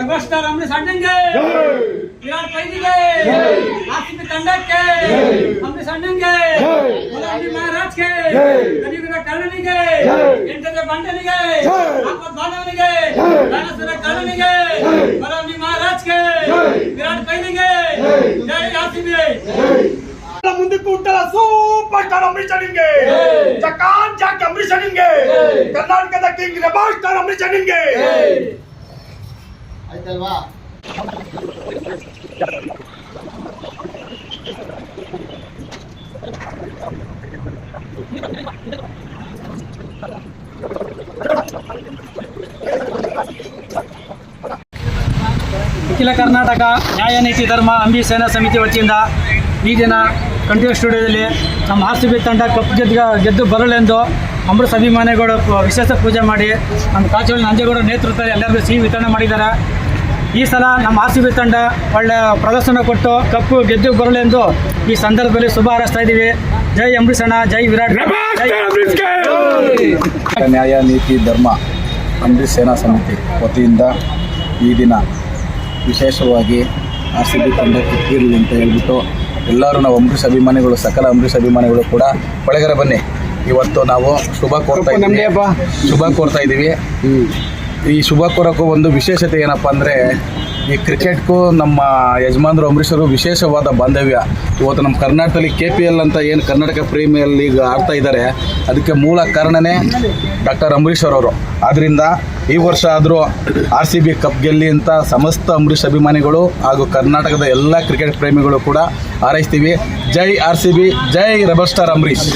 ರೆಬಸ್ಟರ್ ಅಮೃತ್ ಅಣ್ಣಂಗೆ ವಿರಾಟ್ ಕೊಹ್ಲಿಗೆ ಆರ್ಸಿಬಿ ತಂಡಕ್ಕೆ ಅಮೃತ್ ಅಣ್ಣಂಗೆ ಮುಲಾಂಬಿ ಮಹಾರಾಜ್ಗೆ ಕಲಿಯುಗದ ಕರ್ಣನಿಗೆ ಎಂಟದ ಬಂಡನಿಗೆ ಆಪತ್ ಬಾಂಧವನಿಗೆ ದಾನಸುರ ಕರ್ಣನಿಗೆ ಮುಲಾಂಬಿ ಮಹಾರಾಜ್ಗೆ ವಿರಾಟ್ ಕೊಹ್ಲಿಗೆ ಜೈ ಆರ್ಸಿಬಿ ಮುಂದಕ್ಕೆ ಉಂಟಲ್ಲ ಸೂಪರ್ ಸ್ಟಾರ್ ಅಂಬರೀಷ್ ನಿಂಗೆ ಸ್ಟಾರ್ ಅಂಬರೀಷ್ ಆಯ್ತಲ್ವಾ? ಅಖಿಲ ಕರ್ನಾಟಕ ನ್ಯಾಯ ನೀತಿ ಧರ್ಮ ಅಂಬಿ ಸೇನಾ ಸಮಿತಿ ವತಿಯಿಂದ ಈ ದಿನ ಕಂಟಿನ್ಯೂ ಸ್ಟುಡಿಯೋದಲ್ಲಿ ನಮ್ಮ ಆರ್ ಸಿ ಬಿ ತಂಡ ಕಪ್ ಗೆದ್ದು ಗೆದ್ದು ಬರಲೆಂದು ಅಮೃತ ಅಭಿಮಾನಿಗಳು ವಿಶೇಷ ಪೂಜೆ ಮಾಡಿ ನಮ್ಮ ಕಾಚೋಳಿ ನಂಜೇಗೌಡ ನೇತೃತ್ವದಲ್ಲಿ ಎಲ್ಲರಿಗೂ ಸಿಹಿ ವಿತರಣೆ ಮಾಡಿದ್ದಾರೆ. ಈ ಸಲ ನಮ್ಮ ಆರ್ ಸಿ ಬಿ ತಂಡ ಒಳ್ಳೆ ಪ್ರದರ್ಶನ ಕೊಟ್ಟು ಕಪ್ಪು ಗೆದ್ದು ಬರಲೆಂದು ಈ ಸಂದರ್ಭದಲ್ಲಿ ಶುಭ ಹಾರೈಸ್ತಾ ಇದ್ದೀವಿ. ಜೈ ಅಂಬರೀಷಣ ಜೈ ವಿರಾಟ್ ನ್ಯಾಯ ನೀತಿ ಧರ್ಮ ಅಂಬರೀಷ್ ಸೇನಾ ಸಮಿತಿ ವತಿಯಿಂದ ಈ ದಿನ ವಿಶೇಷವಾಗಿ ಆರ್ ಸಿ ಬಿ ತಂಡ ಕಿತ್ತಿರಲಿ ಅಂತ ಹೇಳ್ಬಿಟ್ಟು ಎಲ್ಲರೂ ನಾವು ಅಂಬರೀಷ್ ಅಭಿಮಾನಿಗಳು ಸಕಲ ಅಂಬರೀಷ್ ಅಭಿಮಾನಿಗಳು ಕೂಡ ಒಳಗಡೆ ಬನ್ನಿ. ಇವತ್ತು ನಾವು ಶುಭ ಕೋರ್ತಾ ಇದ್ದೀವಿ. ಶುಭ ಕೋರ್ತಾ ಇದ್ದೀವಿ. ಈ ಶುಭ ಕೊರಕು ಒಂದು ವಿಶೇಷತೆ ಏನಪ್ಪ ಅಂದರೆ, ಈ ಕ್ರಿಕೆಟ್ಗೂ ನಮ್ಮ ಯಜಮಾನ್ರು ಅಂಬರೀಷರು ವಿಶೇಷವಾದ ಬಾಂಧವ್ಯ. ಇವತ್ತು ನಮ್ಮ ಕರ್ನಾಟಕದಲ್ಲಿ ಕೆ ಪಿ ಎಲ್ ಅಂತ ಏನು ಕರ್ನಾಟಕ ಪ್ರೀಮಿಯರ್ ಲೀಗ್ ಆಡ್ತಾ ಇದ್ದಾರೆ, ಅದಕ್ಕೆ ಮೂಲ ಕಾರಣನೇ ಡಾಕ್ಟರ್ ಅಂಬರೀಷ್ ಅವರು. ಆದ್ದರಿಂದ ಈ ವರ್ಷ ಆದರೂ ಆರ್ ಸಿ ಬಿ ಕಪ್ ಗೆಲ್ಲಿ ಅಂತ ಸಮಸ್ತ ಅಂಬರೀಷ್ ಅಭಿಮಾನಿಗಳು ಹಾಗೂ ಕರ್ನಾಟಕದ ಎಲ್ಲ ಕ್ರಿಕೆಟ್ ಪ್ರೇಮಿಗಳು ಕೂಡ ಹಾರೈಸ್ತೀವಿ. ಜೈ ಆರ್ ಸಿ ಬಿ ಜೈ ರಬರ್ ಸ್ಟಾರ್ ಅಂಬರೀಷ್.